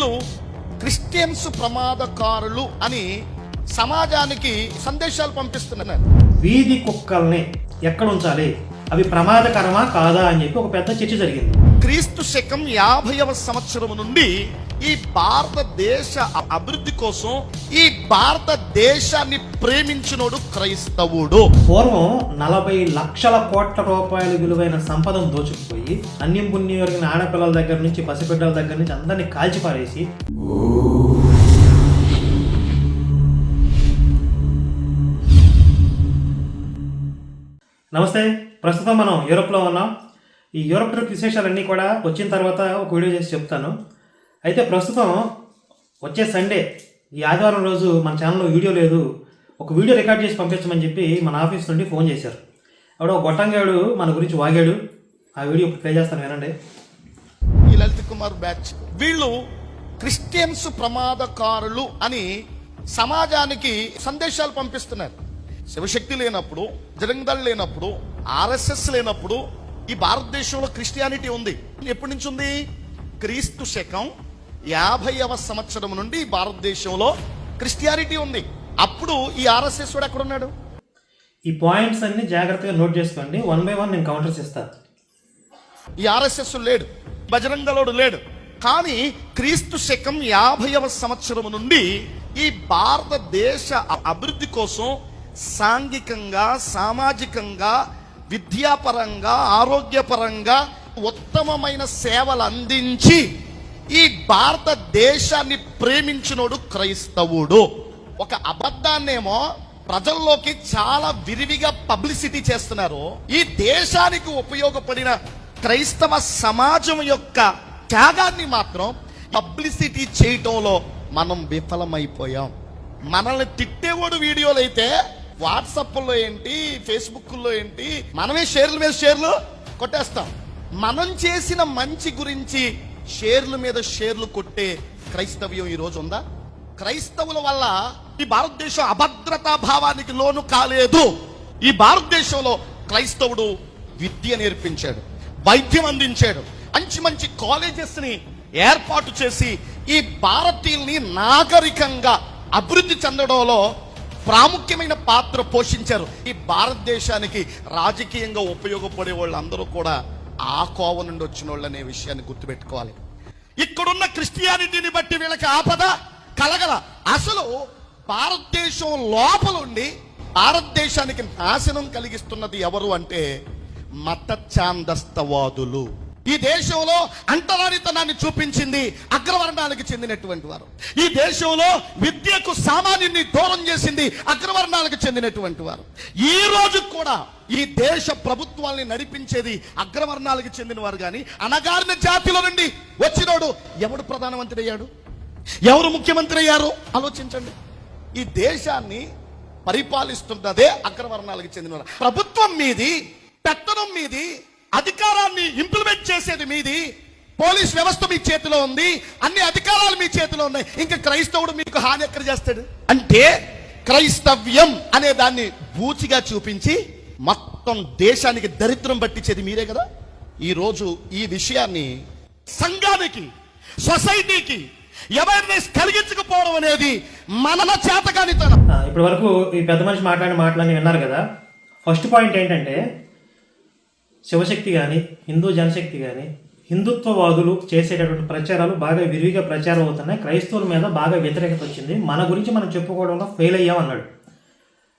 వీళ్ళు క్రిస్టియన్స్ ప్రమాదకారులు అని సమాజానికి సందేశాలు పంపిస్తున్నారు. వీధి కుక్కల్ని ఎక్కడ ఉంచాలి? అవి ప్రమాదకరమా కాదా అని చెప్పి ఒక పెద్ద చర్చ జరిగింది. క్రీస్తు శకం యాభైవ సంవత్సరం నుండి ఈ భారతదేశ అభివృద్ధి కోసం ఈ భారతదేశాన్ని ప్రేమించినోడు క్రైస్తవుడు. పూర్వం నలభై లక్షల కోట్ల రూపాయల విలువైన సంపదను దోచుకుపోయి అన్యం పుణ్యం ఎరిగిన ఆడపిల్లల దగ్గర నుంచి పసిబిడ్డల దగ్గర నుంచి అందరినీ కాల్చిపారేసి నమస్తే ప్రస్తుతం మనం యూరోప్లో ఉన్నాం. ఈ యూరోప్ ట్రిప్ విశేషాలన్నీ కూడా వచ్చిన తర్వాత ఒక వీడియో చేసి చెప్తాను. అయితే ప్రస్తుతం వచ్చే సండే ఈ ఆదివారం రోజు మన ఛానల్లో వీడియో లేదు. ఒక వీడియో రికార్డ్ చేసి పంపించమని చెప్పి మన ఆఫీస్ నుండి ఫోన్ చేశారు. అప్పుడు ఒక గొట్టంగాడు మన గురించి వాగాడు. ఆ వీడియో ప్లే చేస్తాను వినండి. ఈ లలిత్ కుమార్ బ్యాచ్. వీళ్ళు క్రిస్టియన్స్ ప్రమాదకారులు అని సమాజానికి సందేశాలు పంపిస్తున్నారు. శివశక్తి లేనప్పుడు జరంగల్ లేనప్పుడు ఆర్ఎస్ఎస్ లేనప్పుడు ఈ భారతదేశంలో క్రిస్టియానిటీ ఉంది. ఎప్పటి నుంచి ఉంది? క్రీస్తు శకం యాభైవ సంవత్సరం నుండి భారతదేశంలో క్రిస్టియానిటీ ఉంది. అప్పుడు ఈ ఆర్ఎస్ఎస్ వాడు ఎక్కడ ఉన్నాడు ఈ పాయింట్స్ అన్ని జాగ్రత్తగా నోట్ చేసుకోండి. వన్ బై వన్ నేను కౌంటర్స్ ఇస్తాను ఈ ఆర్ఎస్ఎస్ లేడు. బజరంగలోడు లేడు. కానీ క్రీస్తు శకం యాభైవ సంవత్సరం నుండి ఈ భారతదేశ అభివృద్ధి కోసం సాంఘికంగా సామాజికంగా విద్యాపరంగా ఆరోగ్యపరంగా ఉత్తమమైన సేవలు అందించి ఈ భారతదేశాన్ని ప్రేమించినోడు క్రైస్తవుడు. ఒక అబద్ధాన్నేమో ప్రజల్లోకి చాలా విరివిగా పబ్లిసిటీ చేస్తున్నారు. ఈ దేశానికి ఉపయోగపడిన క్రైస్తవ సమాజం యొక్క త్యాగాన్ని మాత్రం పబ్లిసిటీ చేయటంలో మనం విఫలమైపోయాం. మనల్ని తిట్టేవాడు వీడియోలు అయితే వాట్సాప్లో ఏంటి ఫేస్బుక్లో ఏంటి మనమే షేర్లు మీద షేర్లు కొట్టేస్తాం. మనం చేసిన మంచి గురించి షేర్ల మీద షేర్లు కొట్టే క్రైస్తవ్యం ఈ రోజు ఉందా? క్రైస్తవుల వల్ల ఈ భారతదేశం అభద్రతా భావానికి లోను కాలేదు. ఈ భారతదేశంలో క్రైస్తవుడు విద్య నేర్పించాడు వైద్యం అందించాడు మంచి మంచి కాలేజెస్ని ఏర్పాటు చేసి ఈ భారతీయుల్ని నాగరికంగా అభివృద్ధి చెందడంలో ప్రాముఖ్యమైన పాత్ర పోషించారు. ఈ భారతదేశానికి రాజకీయంగా ఉపయోగపడే వాళ్ళందరూ కూడా ఆ కోవ నుండి వచ్చిన వాళ్ళు అనే విషయాన్ని గుర్తుపెట్టుకోవాలి. ఇక్కడున్న క్రిస్టియానిటీని బట్టి వీళ్ళకి ఆపద కలగల. అసలు భారతదేశం లోపలుండి భారతదేశానికి నాశనం కలిగిస్తున్నది ఎవరు అంటే మత ఛాందస్తవాదులు ఈ దేశంలో అంటరానితనాన్ని చూపించింది అగ్రవర్ణాలకు చెందినటువంటి వారు. ఈ దేశంలో విద్యకు సామాన్యుని దూరం చేసింది అగ్రవర్ణాలకు చెందినటువంటి వారు. ఈ రోజు కూడా ఈ దేశ ప్రభుత్వాల్ని నడిపించేది అగ్రవర్ణాలకు చెందిన వారు కానీ అనగారిన జాతిలో నుండి వచ్చినోడు ఎవడు ప్రధానమంత్రి అయ్యాడు? ఎవరు ముఖ్యమంత్రి అయ్యారు? ఆలోచించండి. ఈ దేశాన్ని పరిపాలిస్తున్నదే అగ్రవర్ణాలకు చెందిన ప్రభుత్వం మీది పెత్తనం మీది అధికారాన్ని ఇంప్లిమెంట్ చేసేది మీది. పోలీస్ వ్యవస్థ మీ చేతిలో ఉంది. అన్ని అధికారాలు మీ చేతిలో ఉన్నాయి. ఇంకా క్రైస్తవుడు మీకు హాని ఎక్కడ చేస్తాడు? అంటే క్రైస్తవ్యం అనే దాన్ని బూచిగా చూపించి మొత్తం దేశానికి దరిద్రం పట్టించేది మీరే కదా? ఈ రోజు ఈ విషయాన్ని సంఘానికి సొసైటీకి అవేర్నెస్ కలిగించకపోవడం అనేది మన చేతకానితనం. ఇప్పటి వరకు ఈ పెద్ద మనిషి మాట్లాడిన మాటలన్నీ విన్నారు కదా. ఫస్ట్ పాయింట్ ఏంటంటే శివశక్తి కానీ హిందూ జనశక్తి కానీ హిందుత్వవాదులు చేసేటటువంటి ప్రచారాలు బాగా విరివిగా ప్రచారం అవుతున్నాయి. క్రైస్తవుల మీద బాగా వ్యతిరేకత వచ్చింది. మన గురించి మనం చెప్పుకోవడంలో ఫెయిల్ అయ్యామన్నాడు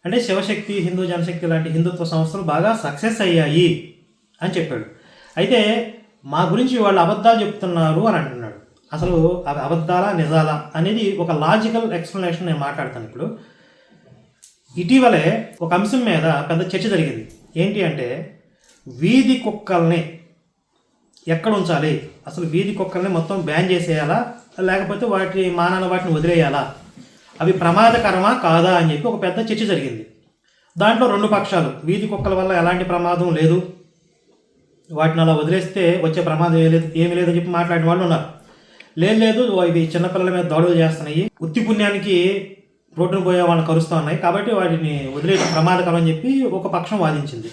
అంటే శివశక్తి హిందూ జనశక్తి లాంటి హిందుత్వ సంస్థలు బాగా సక్సెస్ అయ్యాయి అని చెప్పాడు. అయితే మా గురించి వాళ్ళు అబద్ధాలు చెప్తున్నారు అని అంటున్నాడు. అసలు అవి అబద్ధాలా నిజాలా అనేది ఒక లాజికల్ ఎక్స్ప్లెనేషన్ నేను మాట్లాడతాను ఇప్పుడు. ఇటీవలే ఒక అంశం మీద పెద్ద చర్చ జరిగింది. ఏంటి అంటే వీధి కుక్కల్ని ఎక్కడ ఉంచాలి? అసలు వీధి కుక్కల్ని మొత్తం బ్యాన్ చేసేయాలా? లేకపోతే వాటి మానాన వాటిని వదిలేయాలా? అవి ప్రమాదకరమా కాదా అని చెప్పి ఒక పెద్ద చర్చ జరిగింది. దాంట్లో రెండు పక్షాలు. వీధి కుక్కల వల్ల ఎలాంటి ప్రమాదం లేదు. వాటిని అలా వదిలేస్తే వచ్చే ప్రమాదం ఏ లేదు ఏమి లేదని చెప్పి మాట్లాడిన వాళ్ళు ఉన్నారు. లేదు లేదు ఇవి చిన్నపిల్లల మీద దాడులు చేస్తున్నాయి. ఉత్తి పుణ్యానికి రోడ్డును పోయే వాళ్ళని కరుస్తూ ఉన్నాయి. కాబట్టి వాటిని వదిలేయడం ప్రమాదకరం అని చెప్పి ఒక పక్షం వాదించింది.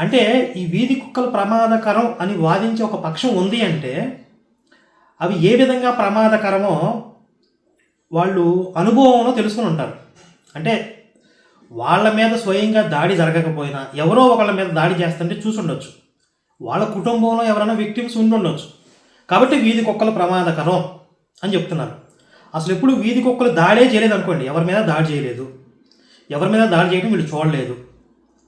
అంటే ఈ వీధి కుక్కలు ప్రమాదకరం అని వాదించే ఒక పక్షం ఉంది అంటే అవి ఏ విధంగా ప్రమాదకరమో వాళ్ళు అనుభవంలో తెలుసుకుని ఉంటారు. అంటే వాళ్ళ మీద స్వయంగా దాడి జరగకపోయినా ఎవరో ఒకళ్ళ మీద దాడి చేస్తుంటే చూసి ఉండొచ్చు వాళ్ళ కుటుంబంలో ఎవరైనా విక్టిమ్స్ ఉండి ఉండొచ్చు కాబట్టి వీధి కుక్కలు ప్రమాదకరం అని చెప్తున్నారు. అసలు ఎప్పుడు వీధి కుక్కలు దాడే చేయలేదు అనుకోండి ఎవరి మీద దాడి చేయలేదు. ఎవరి మీద దాడి చేయడం వీళ్ళు చూడలేదు.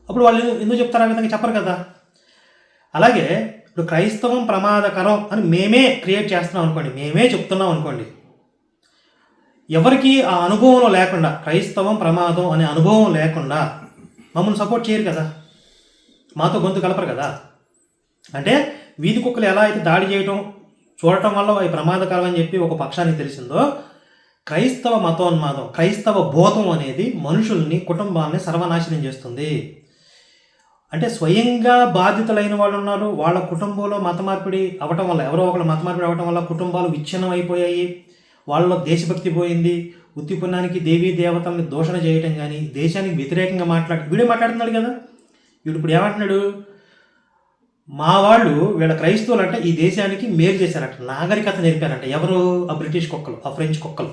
అప్పుడు వాళ్ళు ఎందుకు చెప్తారు ఆ విధంగా చెప్పరు కదా. అలాగే ఇప్పుడు క్రైస్తవం ప్రమాదకరం అని మేమే క్రియేట్ చేస్తున్నాం అనుకోండి మేమే చెప్తున్నాం అనుకోండి. ఎవరికి ఆ అనుభవం లేకుండా క్రైస్తవం ప్రమాదం అనే అనుభవం లేకుండా మమ్మల్ని సపోర్ట్ చేయరు కదా. మాతో గొంతు కలపరు కదా. అంటే వీధి కుక్కలు ఎలా అయితే దాడి చేయటం చూడటం వల్ల అవి ప్రమాదకరం అని చెప్పి ఒక పక్షానికి తెలిసిందో క్రైస్తవ మతోన్మాదం క్రైస్తవ బోధం అనేది మనుషుల్ని కుటుంబాన్ని సర్వనాశనం చేస్తుంది. అంటే స్వయంగా బాధితులైన వాళ్ళు ఉన్నారు. వాళ్ళ కుటుంబంలో మత మార్పిడి అవ్వటం వల్ల ఎవరో ఒకరు మత మార్పిడి అవటం వల్ల కుటుంబాలు విచ్ఛిన్నం అయిపోయాయి వాళ్ళలో దేశభక్తి పోయింది. ఉత్తిపుణానికి దేవీ దేవతల్ని దూషణ చేయటం కానీ దేశానికి వ్యతిరేకంగా మాట్లాడి వీడే మాట్లాడుతున్నాడు కదా? వీడు ఇప్పుడు ఏమంటున్నాడు? మా వాళ్ళు వీళ్ళ క్రైస్తవులు అంటే ఈ దేశానికి మేలు చేశారట. నాగరికత నేర్పారంట. ఎవరు? ఆ బ్రిటిష్ కుక్కలు ఆ ఫ్రెంచ్ కుక్కలు.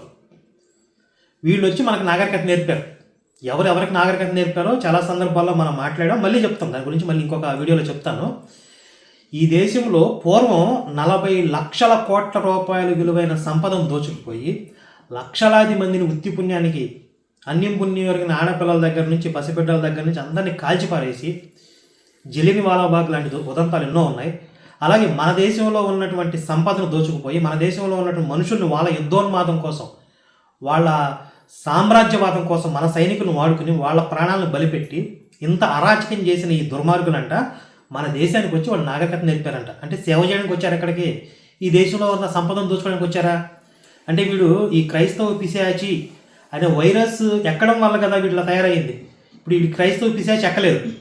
వీళ్ళు వచ్చి మనకు నాగరికత నేర్పారు. ఎవరు ఎవరికి నాగరికత నేర్పారో చాలా సందర్భాల్లో మనం మాట్లాడాం. మళ్ళీ చెప్తాం. దాని గురించి మళ్ళీ ఇంకొక వీడియోలో చెప్తాను. ఈ దేశంలో పూర్వం నలభై లక్షల కోట్ల రూపాయల విలువైన సంపదను దోచుకుపోయి లక్షలాది మందిని ఉత్తి పుణ్యానికి అన్యం పుణ్యం ఎరిగిన ఆడపిల్లల దగ్గర నుంచి పసిబిడ్డల దగ్గర నుంచి అందరినీ కాల్చిపారేసి జిలిమి వాలాబాగ్ లాంటి ఉదంతాలు ఎన్నో ఉన్నాయి. అలాగే మన దేశంలో ఉన్నటువంటి సంపదను దోచుకుపోయి మన దేశంలో ఉన్నటువంటి మనుషుల్ని వాళ్ళ యుద్ధోన్మాదం కోసం వాళ్ళ సామ్రాజ్యవాదం కోసం మన సైనికులను వాడుకుని వాళ్ళ ప్రాణాలను బలిపెట్టి ఇంత అరాచకం చేసిన ఈ దుర్మార్గులంట మన దేశానికి వచ్చి వాళ్ళు నాగరికత నేర్పారంట. అంటే సేవ చేయడానికి వచ్చారు ఎక్కడికి ఈ దేశంలో ఉన్న సంపదను దోచుకోవడానికి వచ్చారా? అంటే వీడు ఈ క్రైస్తవ పిశాచి అనే వైరస్ ఎక్కడం వల్ల కదా వీటిలో తయారైంది ఇప్పుడు ఈ క్రైస్తవ పిశాచి ఎక్కలేదు.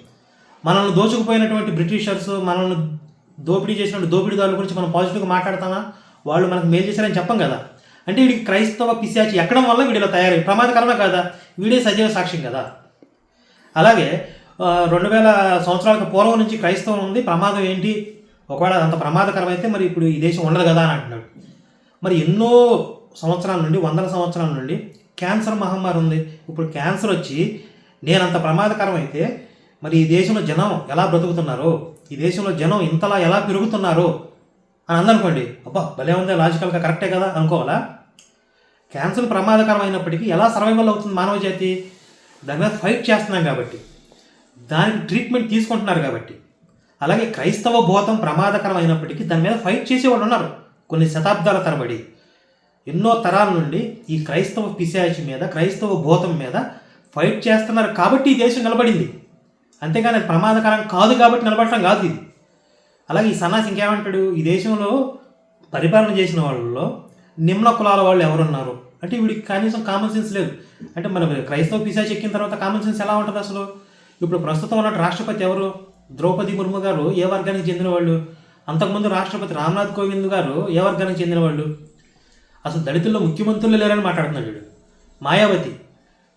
మనల్ని దోచుకుపోయినటువంటి బ్రిటిషర్స్ మనల్ని దోపిడీ చేసినటువంటి దోపిడీదారుల గురించి మనం పాజిటివ్గా మాట్లాడతామా? వాళ్ళు మనకు మేలు చేశారని చెప్పం కదా. అంటే వీడికి క్రైస్తవ పిశాచి ఎక్కడం వల్ల వీడిలో తయారై ప్రమాదకరమే కదా? వీడే సజీవ సాక్ష్యం కదా. అలాగే రెండు వేల సంవత్సరాలకు పూర్వం నుంచి క్రైస్తవం ఉంది. ప్రమాదం ఏంటి? ఒకవేళ అంత ప్రమాదకరం అయితే మరి ఇప్పుడు ఈ దేశం ఉండదు కదా అని అంటున్నాడు. మరి ఎన్నో సంవత్సరాల నుండి వందల సంవత్సరాల నుండి క్యాన్సర్ మహమ్మారి ఉంది. ఇప్పుడు క్యాన్సర్ వచ్చి నేనంత ప్రమాదకరం అయితే మరి ఈ దేశంలో జనం ఎలా బ్రతుకుతున్నారో ఈ దేశంలో జనం ఇంతలా ఎలా పెరుగుతున్నారో అని అందనుకోండి. అబ్బా భలే ఉంది. లాజికల్గా కరెక్టే కదా అనుకోవాలా? క్యాన్సర్ ప్రమాదకరం అయినప్పటికీ ఎలా సర్వైవల్ అవుతుంది మానవ జాతి? దాని మీద ఫైట్ చేస్తున్నాం కాబట్టి దానికి ట్రీట్మెంట్ తీసుకుంటున్నారు కాబట్టి. అలాగే క్రైస్తవ బోధం ప్రమాదకరం అయినప్పటికీ దాని మీద ఫైట్ చేసేవాళ్ళు ఉన్నారు కొన్ని శతాబ్దాల తరబడి. ఎన్నో తరాల నుండి ఈ క్రైస్తవ పిశాచి మీద క్రైస్తవ బోధం మీద ఫైట్ చేస్తున్నారు కాబట్టి ఈ దేశం నిలబడింది. అంతేగాని ప్రమాదకరం కాదు కాబట్టి నిలబడటం కాదు ఇది. అలాగే ఈ సన్నాసి ఇంకేమంటాడు? ఈ దేశంలో పరిపాలన చేసిన వాళ్ళలో నిమ్న కులాల వాళ్ళు ఎవరున్నారు? అంటే వీడికి కనీసం కామన్ సెన్స్ లేదు. అంటే మన క్రైస్తవ పిశాచి ఎక్కిన తర్వాత కామన్ సెన్స్ ఎలా ఉంటుంది అసలు? ఇప్పుడు ప్రస్తుతం ఉన్న రాష్ట్రపతి ఎవరు? ద్రౌపది ముర్ము గారు ఏ వర్గానికి చెందిన వాళ్ళు? అంతకుముందు రాష్ట్రపతి రామ్నాథ్ కోవింద్ గారు ఏ వర్గానికి చెందిన వాళ్ళు? అసలు దళితుల్లో ముఖ్యమంత్రులు లేరని మాట్లాడుతున్నాడు వీడు. మాయావతి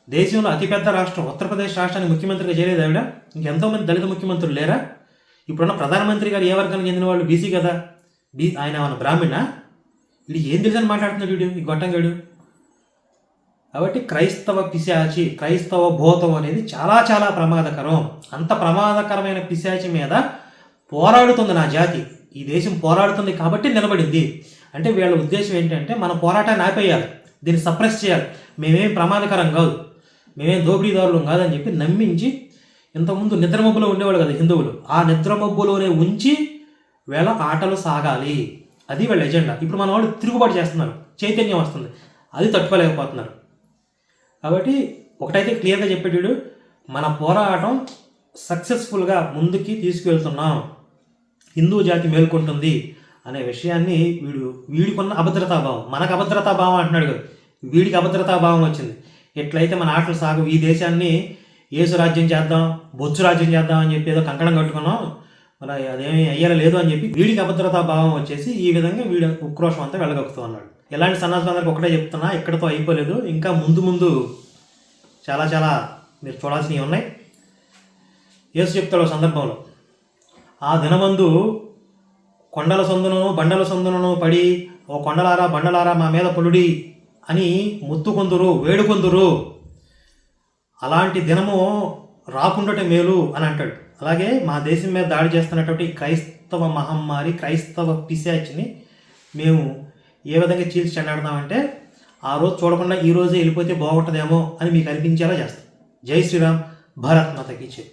దేశంలో అతిపెద్ద రాష్ట్రం ఉత్తరప్రదేశ్ రాష్ట్రానికి ముఖ్యమంత్రిగా చేయలేదు ఆవిడ. ఇంకెంతోమంది దళిత ముఖ్యమంత్రులు లేరా? ఇప్పుడున్న ప్రధానమంత్రి గారు ఏ వర్గానికి చెందిన వాళ్ళు? బీసీ కదా? బీ ఆయన మన బ్రాహ్మణ ఇది ఏం తెలుసని మాట్లాడుతున్నాడు వీడు ఈ గొట్టంగాడు. కాబట్టి క్రైస్తవ పిశాచి క్రైస్తవ భూతం అనేది చాలా చాలా ప్రమాదకరం. అంత ప్రమాదకరమైన పిశాచి మీద పోరాడుతుంది నా జాతి. ఈ దేశం పోరాడుతుంది కాబట్టి నిలబడింది. అంటే వీళ్ళ ఉద్దేశం ఏంటంటే మన పోరాటాన్ని ఆపేయాలి. దీన్ని సప్రెస్ చేయాలి. మేమేం ప్రమాదకరం కాదు. మేమేం దోపిడీదారులు కాదని చెప్పి నమ్మించి ఇంతకుముందు నిద్రమబ్బులో ఉండేవాళ్ళు కదా హిందువులు. ఆ నిద్రమబ్బులోనే ఉంచి వీళ్ళ ఆటలు సాగాలి. అది వాళ్ళ ఎజెండా. ఇప్పుడు మన వాళ్ళు తిరుగుబాటు చేస్తున్నారు. చైతన్యం వస్తుంది. అది తట్టుకోలేకపోతున్నారు. కాబట్టి ఒకటైతే క్లియర్గా చెప్పేటోడు మన పోరాటం సక్సెస్ఫుల్గా ముందుకి తీసుకువెళ్తున్నాం. హిందూ జాతి మేల్కొంటుంది అనే విషయాన్ని వీడు వీడికున్న అభద్రతాభావం మనకు అభద్రతాభావం అంటున్నాడు కదా. వీడికి అభద్రతాభావం వచ్చింది. ఎట్లయితే మన ఆటలు సాగు ఈ దేశాన్ని ఏసు రాజ్యం చేద్దాం బొచ్చు రాజ్యం చేద్దాం అని చెప్పి ఏదో కంకణం కట్టుకున్నాం. మరి అదేమీ అయ్యేలా లేదు అని చెప్పి వీడికి అభద్రతా భావం వచ్చేసి ఈ విధంగా వీడి ఉక్రోషం అంతా వెళ్ళగొక్కుతూ ఉన్నాడు. ఎలాంటి సన్నాసులందరికి ఒకటే చెప్తున్నా ఇక్కడతో అయిపోలేదు. ఇంకా ముందు ముందు చాలా చాలా మీరు చూడాల్సినవి ఉన్నాయి. యేసు చెప్తాడు సందర్భంలో ఆ దినమందు కొండల సొందును బండల సొందును పడి ఓ కొండలారా బండలారా మా మీద పొలుడి అని ముత్తుకొందురు వేడుకొందురు. అలాంటి దినము రాకుండాటే మేలు అని అంటాడు. అలాగే మా దేశం మీద దాడి చేస్తున్నటువంటి క్రైస్తవ మహమ్మారి క్రైస్తవ పిశాచిని మేము ఏ విధంగా చీల్చి చెండాడదామంటే ఆ రోజు చూడకుండా ఈ రోజే వెళ్ళిపోతే బాగుంటుందేమో అని మీకు అనిపించేలా చేస్తాం. జై శ్రీరామ్ భారత్ మాతకి జై.